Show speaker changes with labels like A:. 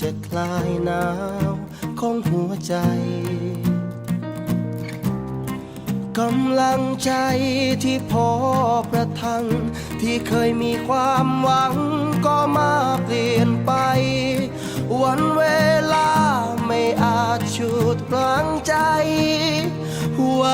A: จะคลายหนาวของหัวใจ กำลังใจที่พอประทัง ที่เคยมีความหวังก็มาเปลี่ยนไป วันเวลาไม่อาจฉุดรั้งใจไว